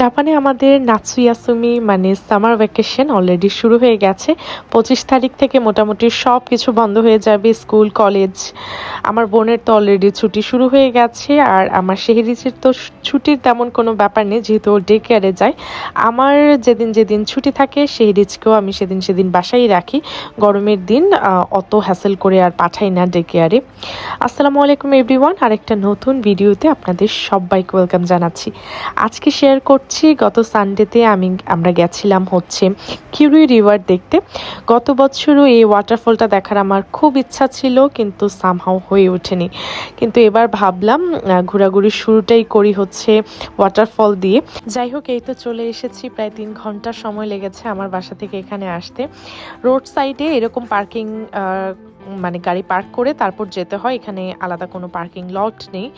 জাপানে আমাদের নাৎসুয়াসুমি মানে সামার ভ্যাকেশন অলরেডি শুরু হয়ে গেছে। পঁচিশ তারিখ থেকে মোটামুটি সব কিছু বন্ধ হয়ে যাবে, স্কুল, কলেজ। আমার বোনের তো অলরেডি ছুটি শুরু হয়ে গেছে, আর আমার শেহরিজের তো ছুটির তেমন কোনো ব্যাপার নেই, যেহেতু ও ডে কেয়ারে যায়। আমার যেদিন যেদিন ছুটি থাকে, শেহরিজকেও আমি সেদিন সেদিন বাসায় রাখি। গরমের দিন অত হ্যাসেল করে আর পাঠাই না ডে কেয়ারে আসসালামু আলাইকুম এভরিওয়ান আরেকটা নতুন ভিডিওতে আপনাদের সবাইকে ওয়েলকাম জানাচ্ছি। আজকে শেয়ার করছি গত সানডেতে আমি, আমরা গেছিলাম হচ্ছে কিউরি রিভার দেখতে। গত বছরও এই ওয়াটারফলটা দেখার আমার খুব ইচ্ছা ছিল, কিন্তু সামহাও হয়ে ওঠেনি। কিন্তু এবার ভাবলাম ঘোরাঘুরির শুরুটাই করি হচ্ছে ওয়াটারফল দিয়ে। যাই হোক, এই তো চলে এসেছি, প্রায় তিন ঘণ্টা সময় লেগেছে আমার বাসা থেকে এখানে আসতে। রোড সাইডে এরকম পার্কিং মানে গাড়ি পার্ক করে তারপর যেতে হয়। এখানে আলাদা কোনো পার্কিং লট নেই।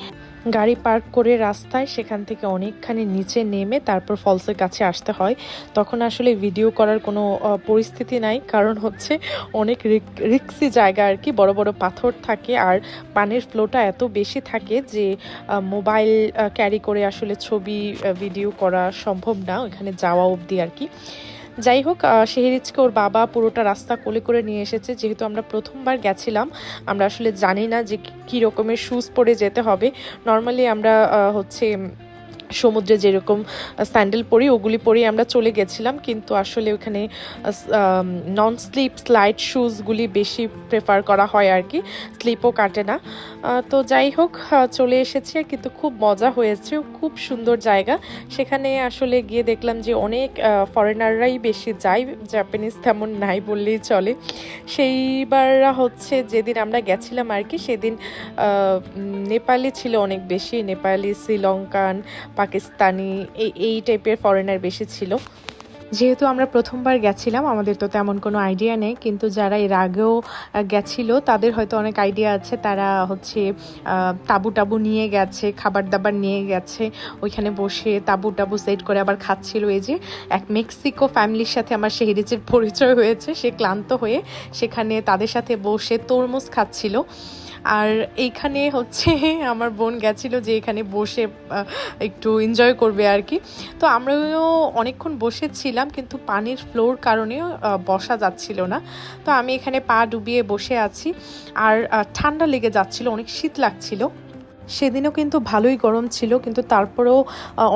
গাড়ি পার্ক করে রাস্তায় সেখান থেকে অনেকখানি নিচে নেমে তারপর ফলসের কাছে আসতে হয়। তখন আসলে ভিডিও করার কোনো পরিস্থিতি নাই। কারণ হচ্ছে অনেক রিক্সি জায়গা আর কি। বড় বড় পাথর থাকে আর পানির ফ্লোটা এত বেশি থাকে যে মোবাইল ক্যারি করে আসলে ছবি ভিডিও করা সম্ভব না। ওখানে যাওয়া অবধি আর কি। যাই হোক শেহরিজকে ওর বাবা পুরোটা রাস্তা কোলে করে নিয়ে এসেছে। যেহেতু আমরা প্রথমবার গেছিলাম, আমরা আসলে জানি না যে কী রকমের শ্যুজ পরে যেতে হবে। নর্মালি আমরা হচ্ছে সমুদ্রে যেরকম স্যান্ডেল পরি, ওগুলি পরেই আমরা চলে গেছিলাম। কিন্তু আসলে ওখানে নন স্লিপ স্লাইড শুজগুলি বেশি প্রেফার করা হয় আর কি। স্লিপও কাটে না। তো যাই হোক চলে এসেছে কিন্তু খুব মজা হয়েছে। খুব সুন্দর জায়গা। সেখানে আসলে গিয়ে দেখলাম যে অনেক ফরেনাররাই বেশি যায়। জাপানিজ তেমন নাই বললেই চলে। সেইবাররা হচ্ছে যেদিন আমরা গেছিলাম আর কি, সেদিন নেপালি ছিল অনেক বেশি। নেপালি, শ্রীলঙ্কান পাকিস্তানি, এই এই টাইপের ফরেনার বেশি ছিল। যেহেতু আমরা প্রথমবার গেছিলাম, আমাদের তো তেমন কোনো আইডিয়া নেই, কিন্তু যারা এর আগেও গেছিল, তাদের হয়তো অনেক আইডিয়া আছে। তারা হচ্ছে তাবু টাবু নিয়ে গেছে, খাবার দাবার নিয়ে গেছে, ওইখানে বসে তাবু টাবু সেট করে আবার খাচ্ছিল। এই যে এক মেক্সিকো ফ্যামিলির সাথে আমার শেহরিজের পরিচয় হয়েছে, সে ক্লান্ত হয়ে সেখানে তাদের সাথে বসে তরমুজ খাচ্ছিল। আর এইখানে হচ্ছে আমার বোন গেছিল যে এখানে বসে একটু এনজয় করবে আর কি। তো আমরাও অনেকক্ষণ বসেছিলাম কিন্তু পানির ফ্লোর কারণে বসা যাচ্ছিল না। তো আমি এখানে পা ডুবিয়ে বসে আছি। আর ঠান্ডা লেগে যাচ্ছিল, অনেক শীত লাগছিল। সেদিনও কিন্তু ভালোই গরম ছিল, কিন্তু তারপরেও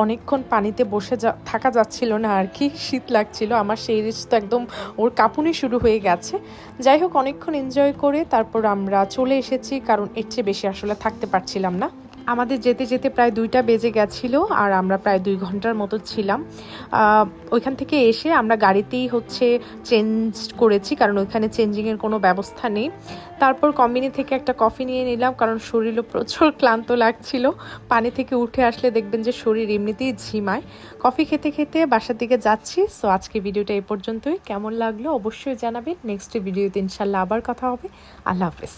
অনেকক্ষণ পানিতে বসে যা, থাকা যাচ্ছিল না আর কি, শীত লাগছিল। আমার সেই রিচ তো একদম ওর কাঁপুনি শুরু হয়ে গেছে। যাই হোক, অনেকক্ষণ এনজয় করে তারপর আমরা চলে এসেছি, কারণ এর চেয়ে বেশি আসলে থাকতে পারছিলাম না। আমাদের যেতে যেতে প্রায় দুইটা বেজে গেছিল আর আমরা প্রায় দুই ঘণ্টার মতো ছিলাম। ওইখান থেকে এসে আমরা গাড়িতেই হচ্ছে চেঞ্জ করেছি, কারণ ওইখানে চেঞ্জিংয়ের কোনো ব্যবস্থা নেই। তারপর কম্বিনি থেকে একটা কফি নিয়ে নিলাম, কারণ শরীরও প্রচুর ক্লান্ত লাগছিল। পানি থেকে উঠে আসলে দেখবেন যে শরীর এমনিতেই ঝিমায়। কফি খেতে খেতে বাসার দিকে যাচ্ছি, সো আজকে ভিডিওটা এই পর্যন্তই। কেমন লাগল অবশ্যই জানাবেন। নেক্সট ভিডিওতে ইনশাল্লাহ আবার কথা হবে। আল্লাহ হাফেজ।